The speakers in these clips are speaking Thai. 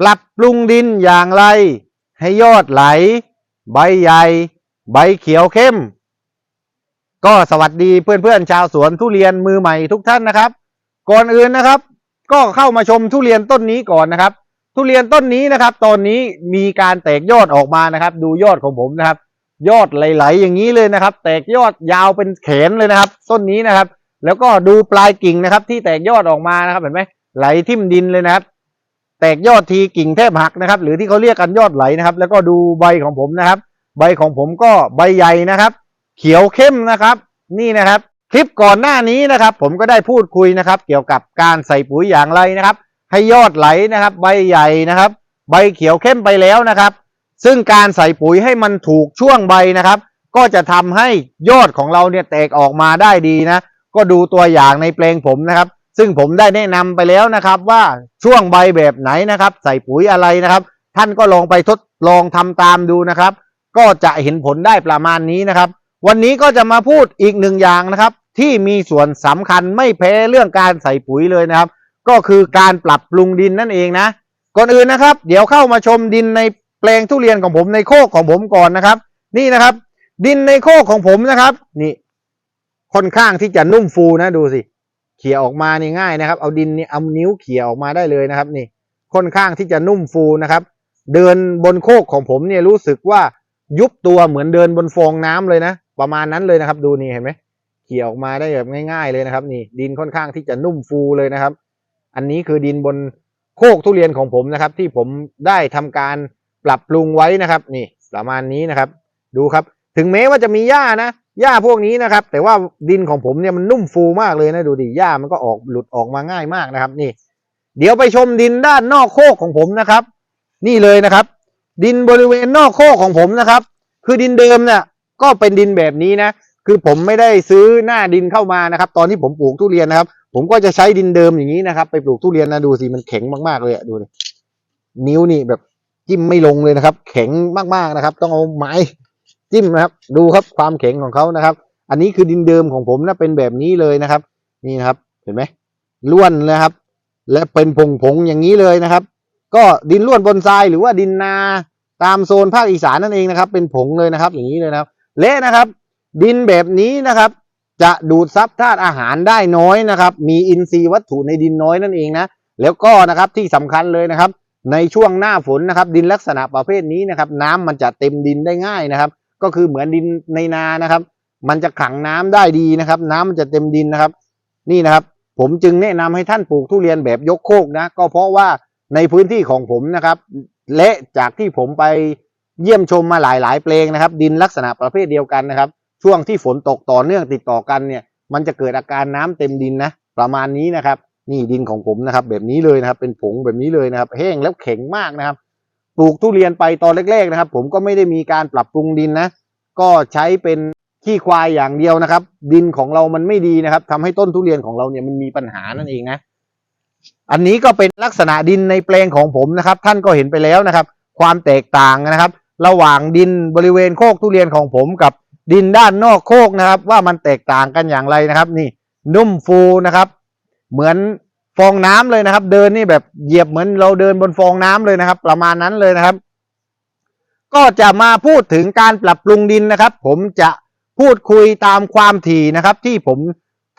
ปรับปรุงดินอย่างไร ให้ยอดไหล ใบใหญ่ ใบเขียวเข้ม ก็สวัสดีเพื่อนๆชาวสวนทุเรียนมือใหม่ทุกท่านนะครับ ก่อนอื่นนะครับ ก็เข้ามาชมทุเรียนต้นนี้ก่อนนะครับ ทุเรียนต้นนี้นะครับ ตอนนี้มีการแตกยอดออกมานะครับ ดูยอดของผมนะครับ ยอดไหลๆอย่างนี้เลยนะครับ แตกยอดยาวเป็นแขนเลยนะครับ ต้นนี้นะครับ แล้วก็ดูปลายกิ่งนะครับ ที่แตกยอดออกมานะครับเห็นไหมไหลทิ่มดินเลยนะครับ แตกยอดทีกิ่งแทบหักนะครับ หรือที่เขาเรียกกันยอดไหลนะครับ แล้วก็ดูใบของผมนะครับ ใบของผมก็ใบใหญ่นะครับ เขียวเข้มนะครับ นี่นะครับ คลิปก่อนหน้านี้นะครับ ผมก็ได้พูดคุยนะครับ เกี่ยวกับการใส่ปุ๋ยอย่างไรนะครับ ให้ยอดไหลนะครับ ใบใหญ่นะครับ ใบเขียวเข้มไปแล้วนะครับ ซึ่งการใส่ปุ๋ยให้มันถูกช่วงใบนะครับ ก็จะทำให้ยอดของเราเนี่ยแตกออกมาได้ดีนะ ก็ดูตัวอย่างในเพลงผมนะครับ ซึ่งผมได้แนะนำไปแล้วนะครับว่าช่วงใบแบบไหนนะครับ ใส่ปุ๋ยอะไรนะครับ ท่านก็ลองไปทดลองทำตามดูนะครับ ก็จะเห็นผลได้ประมาณนี้นะครับ วันนี้ก็จะมาพูดอีกหนึ่งอย่างนะครับ ที่มีส่วนสำคัญไม่แพ้เรื่องการใส่ปุ๋ยเลยนะครับ ก็คือการปรับปรุงดินนั่นเองนะ ก่อนอื่นนะครับ เดี๋ยวเข้ามาชมดินในแปลงทุเรียนของผมในโคกของผมก่อนนะครับ นี่นะครับ ดินในโคกของผมนะครับ นี่ค่อนข้างที่จะนุ่มฟูนะดูสิ เขี่ยออกมานี่ง่ายนะครับ เอาดินนี่เอานิ้วเขี่ยออกมาได้เลยนะครับ นี่ค่อนข้างที่จะนุ่มฟูนะครับ เดินบนโคกของผมเนี่ยรู้สึกว่ายุบตัวเหมือนเดินบนฟองน้ำเลยนะ ประมาณนั้นเลยนะครับ ดูนี่เห็นไหมเขี่ยออกมาได้แบบง่าย ๆเลยนะครับ นี่ดินค่อนข้างที่จะนุ่มฟูเลยนะครับ อันนี้คือดินบนโคกทุเรียนของผมนะครับ ที่ผมได้ทำการปรับปรุงไว้นะครับ นี่ประมาณนี้นะครับ ดูครับ ถึงแม้ว่าจะมีหญ้านะหญ้าพวกนี้นะครับ แต่ว่าดินของผมเนี่ยมันนุ่มฟูมากเลยนะดูดิหญ้ามันก็ออกหลุดออกมาง่ายมากนะครับ นี่ เดี๋ยวไปชมดินด้านนอกโคกของผมนะครับ นี่เลยนะครับ ดินบริเวณนอกโคกของผมนะครับ คือดินเดิมเนี่ยก็เป็นดินแบบนี้นะ คือผมไม่ได้ซื้อหน้าดินเข้ามานะครับ ตอนที่ผมปลูกทุเรียนนะครับ ผมก็จะใช้ดินเดิมอย่างนี้นะครับ ไปปลูกทุเรียนนะดูสิมันแข็งมากๆเลยอะดูนิ้วนี่แบบจิ้มไม่ลงเลยนะครับ แข็งมากๆนะครับ ต้องเอาไม้ จิ้มนะครับ ดูครับความแข็งของเขานะครับ อันนี้คือดินเดิมของผมนะเป็นแบบนี้เลยนะครับ นี่นะครับเห็นไหมล้วนเลยครับ และเป็นผงผงๆอย่างนี้เลยนะครับ ก็ดินล้วนบนทรายหรือว่าดินนาตามโซนภาคอีสานนั่นเองนะครับ เป็นผงเลยนะครับ อย่างนี้เลยนะครับเละนะครับ ดินแบบนี้นะครับ จะดูดซับธาตุอาหารได้น้อยนะครับ มีอินทรีย์วัตถุในดินน้อยนั่นเองนะแล้วก็นะครับที่สำคัญเลยนะครับ ในช่วงหน้าฝนนะครับ ดินลักษณะประเภทนี้นะครับ น้ำมันจะเต็มดินได้ง่ายนะครับ ก็คือเหมือนดินในนานะครับ มันจะขังน้ำได้ดีนะครับ น้ำมันจะเต็มดินนะครับ นี่นะครับ ผมจึงแนะนำให้ท่านปลูกทุเรียนแบบยกโคกนะ ก็เพราะว่าในพื้นที่ของผมนะครับ และจากที่ผมไปเยี่ยมชมมาหลายๆแปลงนะครับ ดินลักษณะประเภทเดียวกันนะครับ ช่วงที่ฝนตกต่อเนื่องติดต่อกันเนี่ย มันจะเกิดอาการน้ำเต็มดินนะประมาณนี้นะครับ นี่ดินของผมนะครับ แบบนี้เลยนะครับ เป็นผงแบบนี้เลยนะครับ แห้งแล้วแข็งมากนะครับ ปลูกทุเรียนไปตอนแรกๆนะครับ ผมก็ไม่ได้มีการปรับปรุงดินนะ ก็ใช้เป็นขี้ควายอย่างเดียวนะครับ ดินของเรามันไม่ดีนะครับทำให้ต้นทุเรียนของเราเนี่ยมันมีปัญหานั่นเองนะ อันนี้ก็เป็นลักษณะดินในแปลงของผมนะครับ ท่านก็เห็นไปแล้วนะครับ ความแตกต่างนะครับ ระหว่างดินบริเวณโคกทุเรียนของผมกับดินด้านนอกโคกนะครับ ว่ามันแตกต่างกันอย่างไรนะครับ นี่นุ่มฟูนะครับ เหมือน ฟองน้ำเลยนะครับ เดินนี่แบบเหยียบเหมือนเราเดินบนฟองน้ำเลยนะครับ ประมาณนั้นเลยนะครับ ก็จะมาพูดถึงการปรับปรุงดินนะครับ ผมจะพูดคุยตามความถี่นะครับ ที่ผม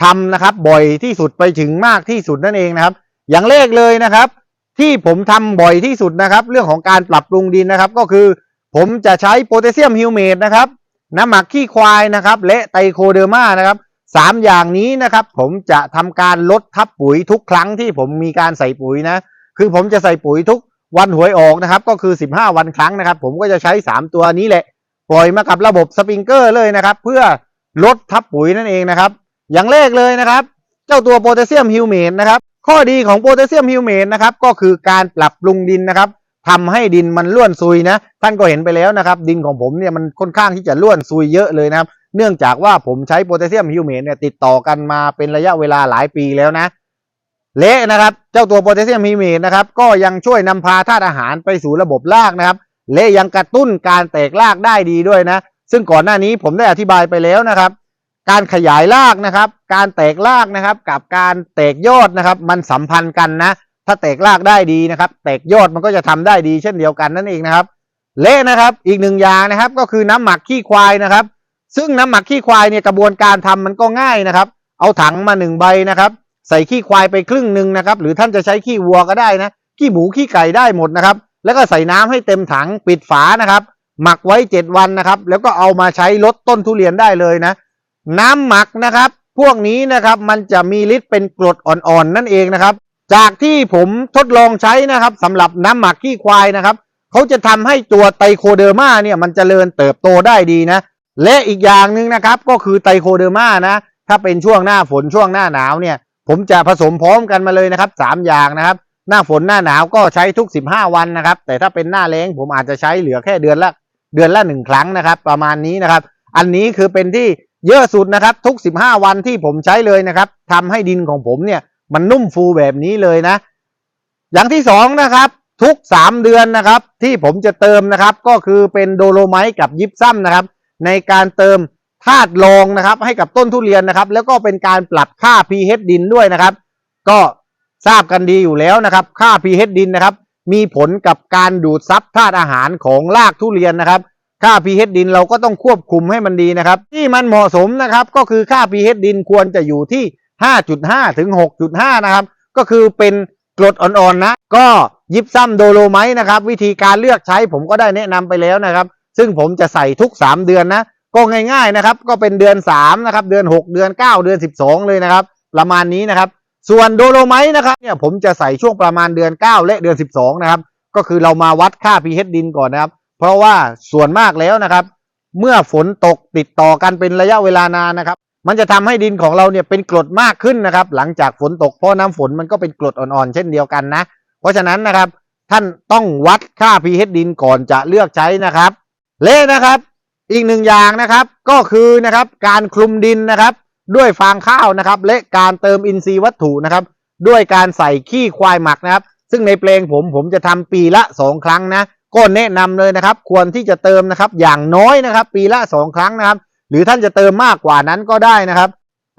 ทำนะครับ บ่อยที่สุดไปถึงมากที่สุดนั่นเองนะครับ อย่างแรกเลยนะครับ ที่ผมทำบ่อยที่สุดนะครับ เรื่องของการปรับปรุงดินนะครับ ก็คือ ผมจะใช้โพแทสเซียมฮิวเมตนะครับ น้ำหมักขี้ควายนะครับ และไตโคเดอร์มานะครับ สามอย่างนี้นะครับ ผมจะทำการลดทับปุ๋ยทุกครั้งที่ผมมีการใส่ปุ๋ยนะ คือผมจะใส่ปุ๋ยทุกวันหวยออกนะครับ ก็คือ 15 วันครั้งนะครับ ผมก็จะใช้ 3 ตัวนี้แหละ ปล่อยมากับระบบสปริงเกอร์เลยนะครับ เพื่อลดทับปุ๋ยนั่นเองนะครับ อย่างแรกเลยนะครับ เจ้าตัวโพแทสเซียมฮิวเมตนะครับ ข้อดีของโพแทสเซียมฮิวเมตนะครับ ก็คือการปรับปรุงดินนะครับทำให้ดินมันล้วนซุยนะ ท่านก็เห็นไปแล้วนะครับ ดินของผมเนี่ยมันค่อนข้างที่จะล้วนซุยเยอะเลยนะครับ เนื่องจากว่าผมใช้โพแทสเซียมฮิวเมตเนี่ยติดต่อกันมาเป็นระยะเวลาหลายปีแล้วนะ เละนะครับ เจ้าตัวโพแทสเซียมฮิวเมตนะครับ ก็ยังช่วยนำพาธาตุอาหารไปสู่ระบบรากนะครับและยังกระตุ้นการแตกรากได้ดีด้วยนะ ซึ่งก่อนหน้านี้ผมได้อธิบายไปแล้วนะครับ การขยายรากนะครับ การแตกรากนะครับ กับการแตกยอดนะครับ มันสัมพันธ์กันนะ ถ้าแตกรากได้ดีนะครับ แตกยอดมันก็จะทำได้ดีเช่นเดียวกันนั่นเองนะครับ เละนะครับ อีกหนึ่งอย่างนะครับ ก็คือน้ำหมักขี้ควายนะครับ ซึ่งน้ำหมักขี้ควายเนี่ยกระบวนการทำมันก็ง่ายนะครับ เอาถังมาหนึ่งใบนะครับ ใส่ขี้ควายไปครึ่งหนึ่งนะครับ หรือท่านจะใช้ขี้วัวก็ได้นะ ขี้หมูขี้ไก่ได้หมดนะครับ แล้วก็ใส่น้ำให้เต็มถังปิดฝานะครับ หมักไว้เจ็ดวันนะครับ แล้วก็เอามาใช้ลดต้นทุเรียนได้เลยนะ น้ำหมักนะครับ พวกนี้นะครับมันจะมีฤทธิ์เป็นกรดอ่อนๆนั่นเองนะครับ จากที่ผมทดลองใช้นะครับสำหรับน้ำหมักขี้ควายนะครับเขาจะทำให้ตัวไตโคเดอร์มาเนี่ยมันจเจริญเติบโตได้ดีนะ และอีกอย่างหนึ่งนะครับก็คือไตโคเดอร์มานะ ถ้าเป็นช่วงหน้าฝนช่วงหน้าหนาวเนี่ย ผมจะผสมพร้อมกันมาเลยนะครับสามอย่างนะครับ หน้าฝนหน้าหนาวก็ใช้ทุก 15 วันนะครับ แต่ถ้าเป็นหน้าแล้งผมอาจจะใช้เหลือแค่เดือนละเดือนละหนึ่งครั้งนะครับ ประมาณนี้นะครับ อันนี้คือเป็นที่เยอะสุดนะครับ ทุก 15 วันที่ผมใช้เลยนะครับทำให้ดินของผมเนี่ยมันนุ่มฟูแบบนี้เลยนะ อย่างที่สองนะครับ ทุก 3 เดือนนะครับ ที่ผมจะเติมนะครับ ก็คือเป็นโดโลไมต์กับยิปซัมนะครับ ในการเติมธาตุรองนะครับ ให้กับต้นทุเรียนนะครับ แล้วก็เป็นการปรับค่า pH ดินด้วยนะครับ ก็ทราบกันดีอยู่แล้วนะครับ ค่า pH ดินนะครับ มีผลกับการดูดซับธาตุอาหารของรากทุเรียนนะครับ ค่า pH ดินเราก็ต้องควบคุมให้มันดีนะครับ ที่มันเหมาะสมนะครับ ก็คือค่า pH ดินควรจะอยู่ที่ 5.5 ถึง 6.5 นะครับ ก็คือเป็นกรดอ่อนๆนะ ก็ยิบซ้ำโดโลไมต์นะครับ วิธีการเลือกใช้ผมก็ได้แนะนำไปแล้วนะครับ ซึ่งผมจะใส่ทุก 3 เดือนนะ ก็ง่ายๆนะครับ ก็เป็นเดือน3นะครับ เดือน 6 เดือน 9 เดือน 12 เลยนะครับ ประมาณนี้นะครับ ส่วนโดโลไมต์นะครับเนี่ยผมจะใส่ช่วงประมาณเดือน 9 และเดือน 12 นะครับ ก็คือเรามาวัดค่า pH ดินก่อนนะครับ เพราะว่าส่วนมากแล้วนะครับ เมื่อฝนตกติดต่อกันเป็นระยะเวลานานนะครับ มันจะทำให้ดินของเราเนี่ยเป็นกรดมากขึ้นนะครับ หลังจากฝนตกเพราะน้ำฝนมันก็เป็นกรดอ่อนๆเช่นเดียวกันนะ เพราะฉะนั้นนะครับท่านต้องวัดค่า pH ดินก่อนจะเลือกใช้นะครับ เละนะครับ อีกหนึ่งอย่างนะครับ ก็คือนะครับการคลุมดินนะครับ ด้วยฟางข้าวนะครับ และการเติมอินทรีย์วัตถุนะครับ ด้วยการใส่ขี้ควายหมักนะครับ ซึ่งในเพลงผมผมจะทำปีละสองครั้งนะก็แนะนำเลยนะครับ ควรที่จะเติมนะครับ อย่างน้อยนะครับ ปีละสองครั้งนะครับ หรือท่านจะเติมมากกว่านั้นก็ได้นะครับ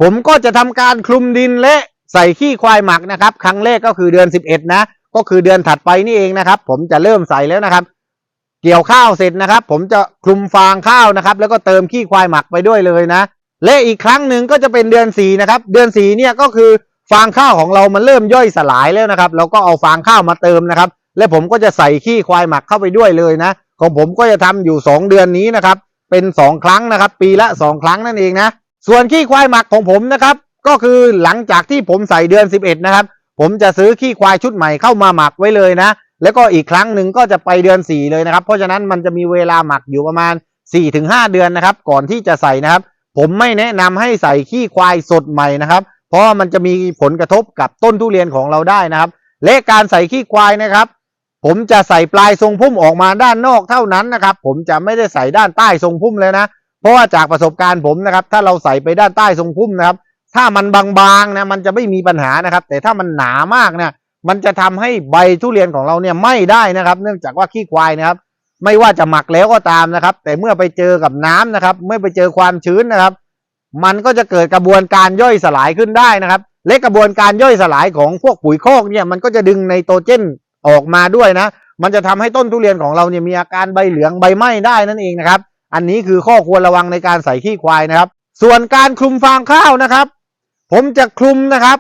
ผมก็จะทำการคลุมดินและใส่ขี้ควายหมักนะครับ ครั้งแรกก็คือเดือน 11 นะ ก็คือเดือนถัดไปนี่เองนะครับ ผมจะเริ่มใส่แล้วนะครับ เกี่ยวข้าวเสร็จนะครับ ผมจะคลุมฟางข้าวนะครับ แล้วก็เติมขี้ควายหมักไปด้วยเลยนะ และอีกครั้งหนึ่งก็จะเป็นเดือนสีนะครับ เดือนสีเนี่ยก็คือฟางข้าวของเรามันเริ่มย่อยสลายแล้วนะครับ เราก็เอาฟางข้าวมาเติมนะครับ และผมก็จะใส่ขี้ควายหมักเข้าไปด้วยเลยนะ ของผมก็จะทำอยู่ 2 เดือนนี้นะครับ เป็น 2 ครั้งนะครับ ปีละ 2 ครั้งนั่นเองนะ ส่วนขี้ควายหมักของผมนะครับ ก็คือหลังจากที่ผมใส่เดือน 11 นะครับ ผมจะซื้อขี้ควายชุดใหม่เข้ามาหมักไว้เลยนะ แล้วก็อีกครั้งหนึ่งก็จะไปเดือน 4 เลยนะครับ เพราะฉะนั้นมันจะมีเวลาหมักอยู่ประมาณ 4-5 เดือนนะครับ ก่อนที่จะใส่นะครับ ผมไม่แนะนำให้ใส่ขี้ควายสดใหม่นะครับ เพราะมันจะมีผลกระทบกับต้นทุเรียนของเราได้นะครับ และการใส่ขี้ควายนะครับ ผมจะใส่ปลายทรงพุ่มออกมาด้านนอกเท่านั้นนะครับ ผมจะไม่ได้ใส่ด้านใต้ทรงพุ่มเลยนะ เพราะว่าจากประสบการณ์ผมนะครับ ถ้าเราใส่ไปด้านใต้ทรงพุ่มนะครับ ถ้ามันบางๆนะมันจะไม่มีปัญหานะครับ แต่ถ้ามันหนามากเนี่ย มันจะทำให้ใบทุเรียนของเราเนี่ยไม่ได้นะครับ เนื่องจากว่าขี้ควายนะครับ ไม่ว่าจะหมักแล้วก็ตามนะครับ แต่เมื่อไปเจอกับน้ำนะครับ เมื่อไปเจอความชื้นนะครับ มันก็จะเกิดกระบวนการย่อยสลายขึ้นได้นะครับ และกระบวนการย่อยสลายของพวกปุ๋ยคอกเนี่ยมันก็จะดึงไนโตรเจนออกมาด้วยนะ มันจะทำให้ต้นทุเรียนของเราเนี่ยมีอาการใบเหลืองใบไหม้ได้นั่นเองนะครับ อันนี้คือข้อควรระวังในการใส่ขี้ควายนะครับ ส่วนการคลุมฟางข้าวนะครับ ผมจะคลุมนะครับ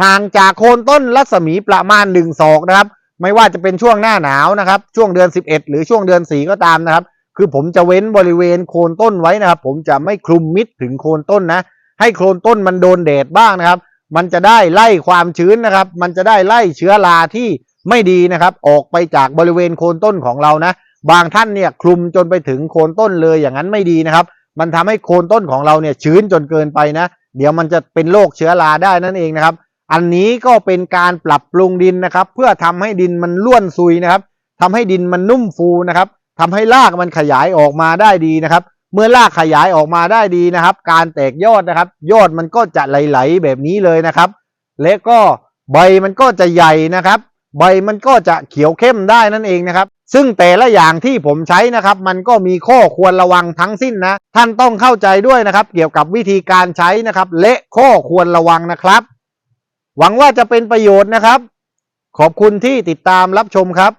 ห่างจากโคนต้นรัศมีประมาณหนึ่งศอกนะครับ ไม่ว่าจะเป็นช่วงหน้าหนาวนะครับ ช่วงเดือน 11 หรือช่วงเดือนสีก็ตามนะครับ คือผมจะเว้นบริเวณโคนต้นไว้นะครับ ผมจะไม่คลุมมิดถึงโคนต้นนะ ให้โคนต้นมันโดนแดดบ้างนะครับ มันจะได้ไล่ความชื้นนะครับ มันจะได้ไล่เชื้อราที่ไม่ดีนะครับ ออกไปจากบริเวณโคนต้นของเรานะ บางท่านเนี่ยคลุมจนไปถึงโคนต้นเลยอย่างนั้นไม่ดีนะครับ มันทำให้โคนต้นของเราเนี่ยชื้นจนเกินไปนะ เดี๋ยวมันจะเป็นโรคเชื้อราได้นั่นเองนะครับ อันนี้ก็เป็นการปรับปรุงดินนะครับ เพื่อทำให้ดินมันล้วนซุยนะครับทำให้ดินมันนุ่มฟูนะครับทำให้รากมันขยายออกมาได้ดีนะครับ เมื่อรากขยายออกมาได้ดีนะครับ การแตกยอดนะครับ ยอดมันก็จะไหลๆแบบนี้เลยนะครับ และก็ใบมันก็จะใหญ่นะครับ ใบมันก็จะเขียวเข้มได้นั่นเองนะครับ ซึ่งแต่ละอย่างที่ผมใช้นะครับ มันก็มีข้อควรระวังทั้งสิ้นนะ ท่านต้องเข้าใจด้วยนะครับ เกี่ยวกับวิธีการใช้นะครับ และข้อควรระวังนะครับ หวังว่าจะเป็นประโยชน์นะครับ ขอบคุณที่ติดตามรับชมครับ